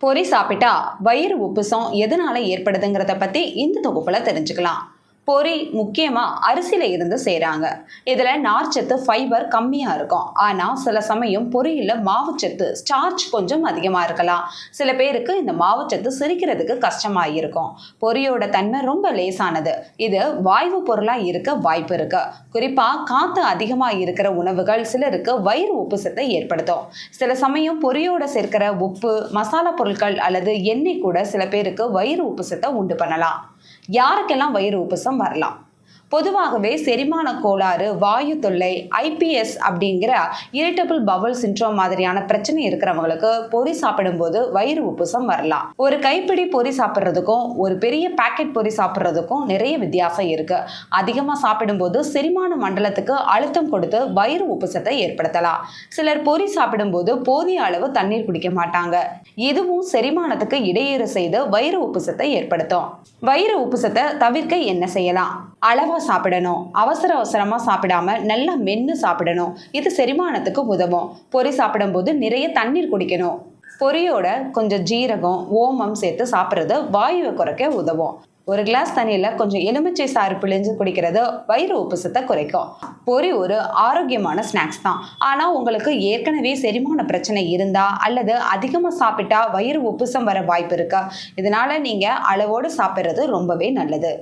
பொரி சாப்பிட்டா வயிறு உப்புசம் எதனால ஏற்படுதுங்கிறத பத்தி இந்த தொகுப்புல தெரிஞ்சுக்கலாம். பொரி முக்கியமாக அரிசியில் இருந்து செய்கிறாங்க இதில் நார்ச்சத்து ஃபைபர் கம்மியாக இருக்கும். ஆனால் சில சமயம் பொரியில மாவுச்சத்து ஸ்டார்ச் கொஞ்சம் அதிகமாக இருக்கலாம். சில பேருக்கு இந்த மாவுச்சத்து சிரிக்கிறதுக்கு கஷ்டமாக இருக்கும். பொரியோட தன்மை ரொம்ப லேசானது. இது வாய்வு பொருளாக இருக்க வாய்ப்பு இருக்கு. குறிப்பாக காற்று அதிகமாக இருக்கிற உணவுகள் சிலருக்கு வயிறு உப்புசத்தை ஏற்படுத்தும். சில சமயம் பொரியோட சேர்க்கிற உப்பு மசாலா பொருட்கள் அல்லது எண்ணெய் கூட சில பேருக்கு வயிறு உப்புசத்தை உண்டு பண்ணலாம். யாருக்கெல்லாம் வயிறு உப்புசம் வரலாம்? பொதுவாகவே செரிமான கோளாறு வாயு தொல்லை ஐபிஎஸ் அப்படிங்கிற இரிட்டபிள் பவல் சின்ட்ரோம் மாதிரியான பிரச்சனை இருக்கிறவங்களுக்கு பொரி சாப்பிடும்போது வயிறு உப்புசம் வரலாம். ஒரு கைப்பிடி பொரி சாப்பிட்றதுக்கும் ஒரு பெரிய பாக்கெட் பொரி சாப்பிட்றதுக்கும் நிறைய வித்தியாசம் இருக்கு. அதிகமாக சாப்பிடும்போது செரிமான மண்டலத்துக்கு அழுத்தம் கொடுத்து வயிறு உப்புசத்தை ஏற்படுத்தலாம். சிலர் பொரி சாப்பிடும்போது போதிய அளவு தண்ணீர் குடிக்க மாட்டாங்க. இதுவும் செரிமானத்துக்கு இடையூறு செய்து வயிறு உப்புசத்தை ஏற்படுத்தும். வயிறு உப்புசத்தை தவிர்க்க என்ன செய்யலாம்? அளவாக சாப்பிடணும். அவசர அவசரமாக சாப்பிடாம நல்லா மென்று சாப்பிடணும். இது செரிமானத்துக்கு உதவும். பொரி சாப்பிடும்போது நிறைய தண்ணீர் குடிக்கணும். பொரியோட கொஞ்சம் ஜீரகம் ஓமம் சேர்த்து சாப்பிட்றது வாயுவை குறைக்க உதவும். ஒரு கிளாஸ் தண்ணியில் கொஞ்சம் எலுமிச்சை சாறு பிழிஞ்சு குடிக்கிறது வயிறு உப்புசத்தை குறைக்கும். பொரி ஒரு ஆரோக்கியமான ஸ்நாக்ஸ் தான். ஆனால் உங்களுக்கு ஏற்கனவே செரிமான பிரச்சனை இருந்தா அல்லது அதிகமாக சாப்பிட்டா வயிறு உப்புசம் வர வாய்ப்பு இருக்கா? இதனால நீங்கள் அளவோடு சாப்பிட்றது ரொம்பவே நல்லது.